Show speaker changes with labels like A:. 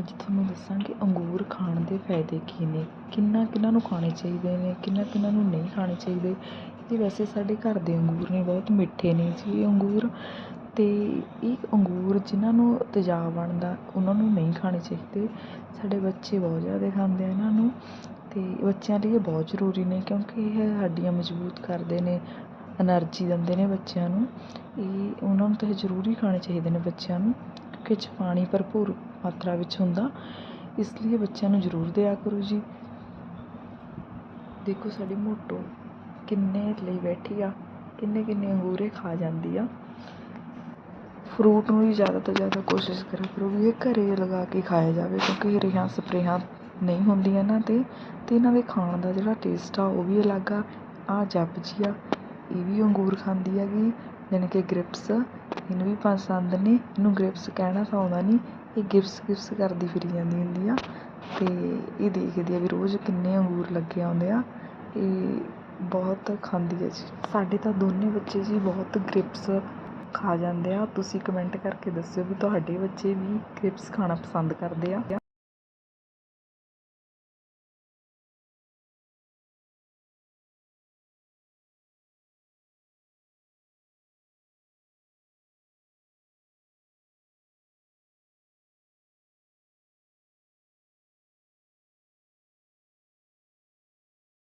A: ਅੱਜ ਤੁਹਾਨੂੰ ਦੱਸਾਂਗੇ ਅੰਗੂਰ ਖਾਣ ਦੇ ਫਾਇਦੇ ਕੀ ਨੇ, ਕਿੰਨਾ ਕਿੰਨਾਂ ਨੂੰ ਖਾਣੇ ਚਾਹੀਦੇ ਨੇ ਕਿੰਨਾ ਕਿੰਨਾਂ ਨੂੰ ਨਹੀਂ ਖਾਣੇ ਚਾਹੀਦੇ। ਇਹ ਵੈਸੇ ਸਾਡੇ ਘਰ ਦੇ ਅੰਗੂਰ ਨੇ, ਬਹੁਤ ਮਿੱਠੇ ਨੇ ਜੀ ਇਹ ਅੰਗੂਰ। ਅਤੇ ਇਹ ਅੰਗੂਰ ਜਿਨ੍ਹਾਂ ਨੂੰ ਤੇਜ਼ਾਬ ਬਣਦਾ, ਉਹਨਾਂ ਨੂੰ ਨਹੀਂ ਖਾਣੇ ਚਾਹੀਦੇ। ਸਾਡੇ ਬੱਚੇ ਬਹੁਤ ਜ਼ਿਆਦਾ ਖਾਂਦੇ ਆ ਇਹਨਾਂ ਨੂੰ। ਅਤੇ ਬੱਚਿਆਂ ਲਈ ਇਹ ਬਹੁਤ ਜ਼ਰੂਰੀ ਨੇ, ਕਿਉਂਕਿ ਇਹ ਹੱਡੀਆਂ ਮਜ਼ਬੂਤ ਕਰਦੇ ਨੇ। ਐਨਰਜੀ ਦਿੰਦੇ ਨੇ ਬੱਚਿਆਂ ਨੂੰ, ਇਹ ਉਹਨਾਂ ਨੂੰ ਤਾਂ ਇਹ ਜ਼ਰੂਰ ਹੀ ਖਾਣੇ ਚਾਹੀਦੇ ਨੇ ਬੱਚਿਆਂ ਨੂੰ, ਕਿਉਂਕਿ ਇਹ 'ਚ ਪਾਣੀ ਭਰਪੂਰ ਮਾਤਰਾ ਵਿੱਚ ਹੁੰਦਾ। ਇਸ ਲਈ ਬੱਚਿਆਂ ਨੂੰ ਜ਼ਰੂਰ ਦਿਆ ਕਰੋ ਜੀ। ਦੇਖੋ ਸਾਡੀ ਮੋਟੋ ਕਿੰਨੇ ਲਈ ਬੈਠੀ ਆ, ਕਿੰਨੇ ਕਿੰਨੇ ਅੰਗੂਰ ਇਹ ਖਾ ਜਾਂਦੀ ਆ। ਫਰੂਟ ਨੂੰ ਵੀ ਜ਼ਿਆਦਾ ਤੋਂ ਜ਼ਿਆਦਾ ਕੋਸ਼ਿਸ਼ ਕਰਿਆ ਕਰੋ ਵੀ ਇਹ ਘਰੇ ਲਗਾ ਕੇ ਖਾਇਆ ਜਾਵੇ, ਕਿਉਂਕਿ ਇਹ ਰੇਹਾਂ ਸਪਰੇਹਾਂ ਨਹੀਂ ਹੁੰਦੀਆਂ ਇਹਨਾਂ 'ਤੇ ਅਤੇ ਇਹਨਾਂ ਦੇ ਖਾਣ ਦਾ ਜਿਹੜਾ ਟੇਸਟ ਆ ਉਹ ਵੀ ਅਲੱਗ ਆ ਆਹ ਜੱਪ ਆ। ਇਹ ਵੀ ਅੰਗੂਰ ਖਾਂਦੀ ਹੈਗੀ, ਜਾਣੀ ਕਿ ਗ੍ਰਿਪਸ ਇਹਨੂੰ ਵੀ ਪਸੰਦ ਨੇ, ਇਹਨੂੰ ਗ੍ਰਿਪਸ ਕਹਿਣਾ ਤਾਂ ਆਉਂਦਾ ਨਹੀਂ ਇਹ ਗਿਪਸ ਗਿਫਸ ਕਰਦੀ ਫਿਰੀ ਜਾਂਦੀ ਹੁੰਦੀ ਆ ਅਤੇ ਇਹ ਦੇਖਦੀ ਆ ਵੀ ਰੋਜ਼ ਕਿੰਨੇ ਅੰਗੂਰ ਲੱਗੇ ਆਉਂਦੇ ਆ, ਇਹ ਬਹੁਤ ਖਾਂਦੀ ਹੈ ਜੀ। ਸਾਡੇ ਤਾਂ ਦੋਨੇ ਬੱਚੇ ਜੀ ਬਹੁਤ ਗ੍ਰਿਪਸ ਖਾ ਜਾਂਦੇ ਆ, ਤੁਸੀਂ ਕਮੈਂਟ ਕਰਕੇ ਦੱਸਿਓ ਵੀ ਤੁਹਾਡੇ ਬੱਚੇ ਵੀ ਗ੍ਰਿਪਸ ਖਾਣਾ ਪਸੰਦ ਕਰਦੇ ਆ।